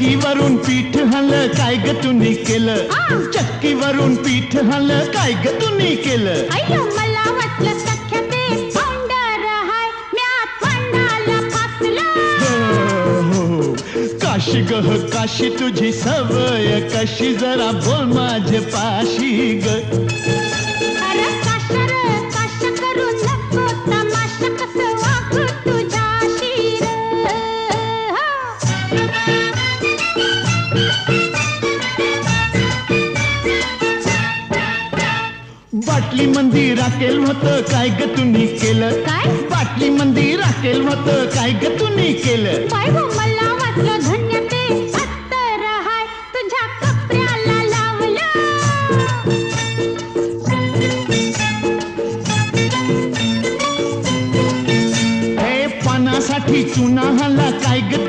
आलं काय ग तुम्ही केलं. चक्कीवरून पीठ आलं काय ग तुम्ही केलं? अय्यो मला वाटलं सख्या ते तोंडर हाय म्या तोंडाला फासलं. हो, हो. काशी ग काशी तुझी सवय कशी जरा बोल माझे पाशी ग. बाटली मंदी राखेल मत काय ग तुम्ही केलं? काय? बाटली मंदी राखेल मत काय ग तुम्ही केलं? हे पानासाठी चुना हल्ला काय ग